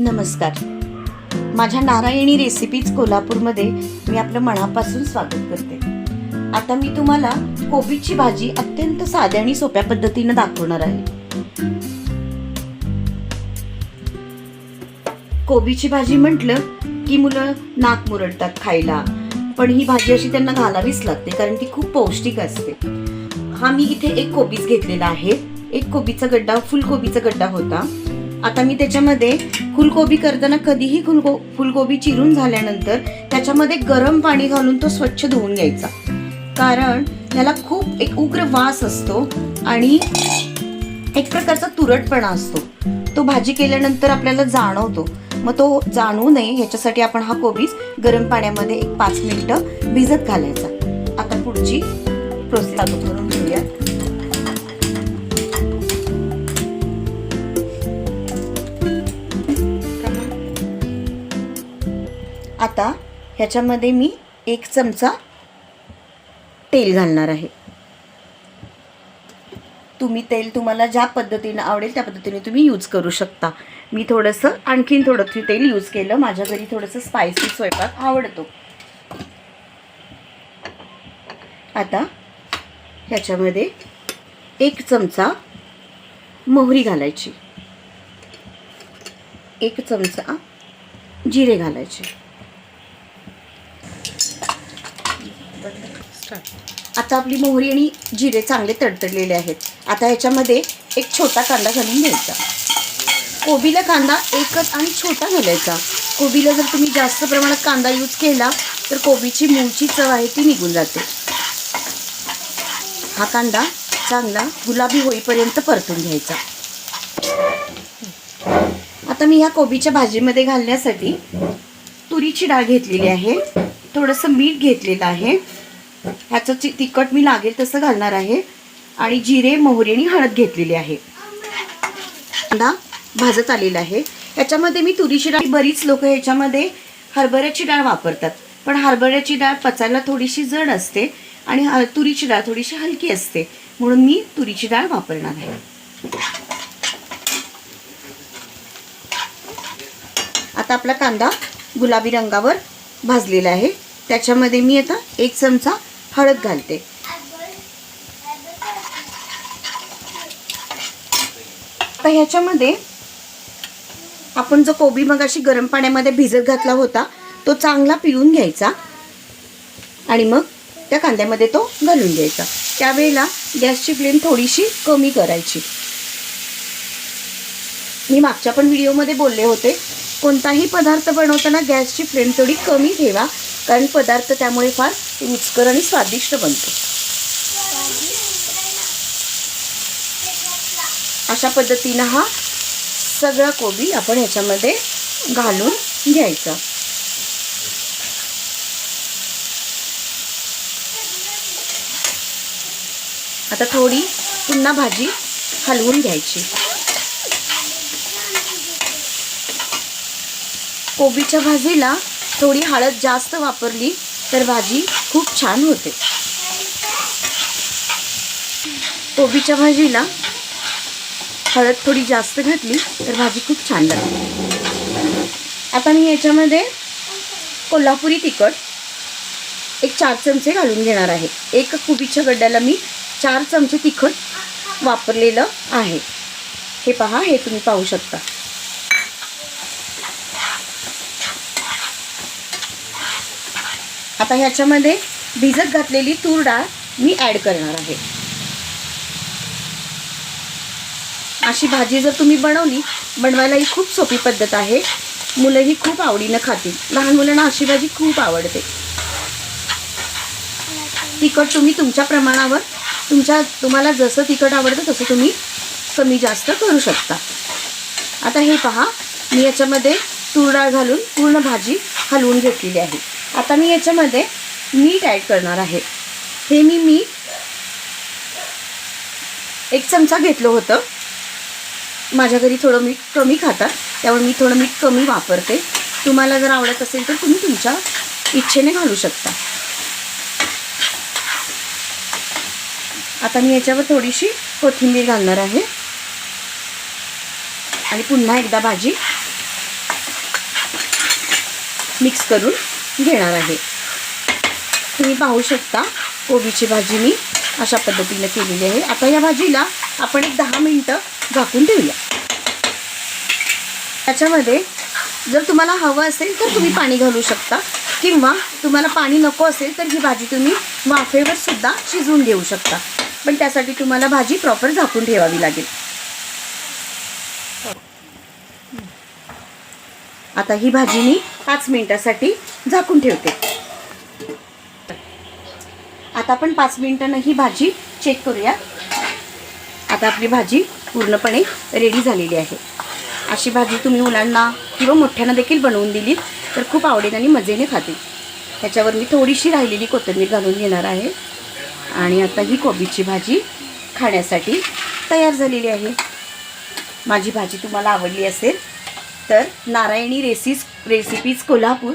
नमस्कार. माझ्या नारायणी रेसिपीज कोल्हापूरमध्ये मी आपलं मनापासून स्वागत करते. आता मी तुम्हाला कोबीची भाजी अत्यंत साध्या आणि सोप्या पद्धतीनं दाखवणार आहे. कोबीची भाजी म्हटलं की मुलं नाक मुरडतात खायला पण ही भाजी अशी त्यांना घालावीच लागते कारण ती खूप पौष्टिक असते. हा मी इथे एक कोबीज घेतलेला आहे. एक कोबीचा गड्डा फुलकोबीचा गड्डा होता. आता मी त्याच्यामध्ये फुलकोबी करताना कधीही फुलको फुलकोबी चिरून झाल्यानंतर त्याच्यामध्ये गरम पाणी घालून तो स्वच्छ धुवून घ्यायचा. कारण त्याला खूप एक उग्र वास असतो आणि एक प्रकारचा तुरटपणा असतो. तो भाजी केल्यानंतर आपल्याला जाणवतो. मग तो जाणू नये ह्याच्यासाठी आपण हा कोबीज गरम पाण्यामध्ये एक पाच मिनिटं भिजत घालायचा. आता पुढची प्रोसेस करून आता ह्याच्यामध्ये मी एक चमचा तेल घालणार आहे. तुम्ही तेल तुम्हाला ज्या पद्धतीनं आवडेल त्या पद्धतीने तुम्ही यूज करू शकता. मी थोडंसं आणखीन थोडं तेल यूज केलं. माझ्या घरी थोडंसं स्पायसी स्वयंपाक आवडतो. आता ह्याच्यामध्ये एक चमचा मोहरी घालायची. एक चमचा जिरे घालायचे. आता आपली मोहरी आणि जिरे चांगले तडतडलेले आहेत. आता ह्याच्यामध्ये एक छोटा कांदा घालून घ्यायचा. कोबीला कांदा एकच आणि छोटा घालायचा. कोबीला जर तुम्ही जास्त प्रमाणात कांदा यूज केला तर कोबीची मूळची चव आहे ती निघून जाते. हा कांदा चांगला गुलाबी होईपर्यंत परतून घ्यायचा. आता मी ह्या कोबीच्या भाजीमध्ये घालण्यासाठी तुरीची डाळ घेतलेली आहे. थोडंसं मीठ घेतलेलं आहे. ह्याचं तिखट मी लागेल तसं घालणार आहे. आणि जिरे मोहरी आणि हळद घेतलेली आहे. ना भाजत आलेलं आहे. याच्यामध्ये मी तुरीची डाळ बरीच लोक ह्याच्यामध्ये हरभऱ्याची डाळ वापरतात. पण हरभऱ्याची डाळ पचायला थोडीशी जड असते आणि तुरीची डाळ थोडीशी हलकी असते. म्हणून मी तुरीची डाळ वापरणार आहे. आता आपला कांदा गुलाबी रंगावर भाजलेला आहे. त्याच्यामध्ये मी आता एक चमचा हळद घालते. आता ह्याच्यामध्ये आपण जो कोबी मगाशी गरम पाण्यामध्ये भिजत घातला होता तो चांगला पिळून घ्यायचा आणि मग त्या कांद्यामध्ये तो घालून घ्यायचा. त्यावेळेला गॅसची फ्लेम थोडीशी कमी करायची. मी मागच्या पण व्हिडिओमध्ये बोलले होते कोणताही पदार्थ बनवताना गॅसची फ्लेम थोडी कमी ठेवा कारण पदार्थ त्यामुळे फार रुचकर आणि स्वादिष्ट बनतो. अशा पद्धतीनं हा सगळा कोबी आपण ह्याच्यामध्ये घालून घ्यायचा. आता थोडी पुन्हा भाजी हलवून घ्यायची. कोबीच्या भाजीला थोडी हळद जास्त वापरली तर भाजी खूप छान होते. कोबीच्या भाजीला हळद थोडी जास्त घातली तर भाजी खूप छान लागते आता मी याच्यामध्ये कोल्हापुरी तिखट एक चार चमचे घालून घेणार आहे. एक कोबीच्या गड्ड्याला मी चार चमचे तिखट वापरलेलं आहे. हे पहा हे तुम्ही पाहू शकता. आता ह्याच्यामध्ये भिजत घातलेली तूर डाळ मी ॲड करणार आहे. अशी भाजी जर तुम्ही बनवली बनवायला ही खूप सोपी पद्धत आहे. मुलंही खूप आवडीनं खातील. लहान मुलांना अशी भाजी खूप आवडते. तिखट तुम्ही तुमच्या प्रमाणावर तुमच्या तुम्हाला जसं तिखट आवडतं तसं तुम्ही कमी जास्त करू शकता. आता हे पहा मी याच्यामध्ये तूर डाळ घालून पूर्ण भाजी हलवून घेतलेली आहे. आता मी याच्यामध्ये मीठ ॲड करणार आहे. हे मी मीठ एक चमचा घेतलं होतं. माझ्या घरी थोडं मीठ कमी खातात त्यामुळे मी थोडं मीठ कमी वापरते. तुम्हाला जर आवडत असेल तर तुम्ही तुमच्या इच्छेने घालू शकता. आता मी याच्यावर थोडीशी कोथिंबीर घालणार आहे. आणि पुन्हा एकदा भाजी मिक्स करून घेणार आहे. तुम्ही पाहू शकता कोबीची भाजी मी अशा पद्धतीनं केलेली आहे. आता या भाजीला आपण एक दहा मिनटं झाकून ठेवूया. त्याच्यामध्ये जर तुम्हाला हवं असेल तर तुम्ही पाणी घालू शकता. किंवा तुम्हाला पाणी नको असेल तर ही भाजी तुम्ही वाफेवर सुद्धा शिजवून घेऊ शकता. पण त्यासाठी तुम्हाला भाजी प्रॉपर झाकून ठेवावी लागेल. आता ही भाजी मी पाच मिनिटासाठी झाकून ठेवते. आता आपण पाच मिनिटांनं ही भाजी चेक करूया. आता आपली भाजी पूर्णपणे रेडी झालेली आहे. अशी भाजी तुम्ही मुलांना किंवा मोठ्यांना देखील बनवून दिलीत तर खूप आवडेल आणि मजेने खातील त्याच्यावर मी थोडीशी राहिलेली कोथिंबीर घालून घेणार आहे. आणि आता ही कोबीची भाजी खाण्यासाठी तयार झालेली आहे. माझी भाजी तुम्हाला आवडली असेल तर नारायणी रेसिस रेसिपीज कोल्हापूर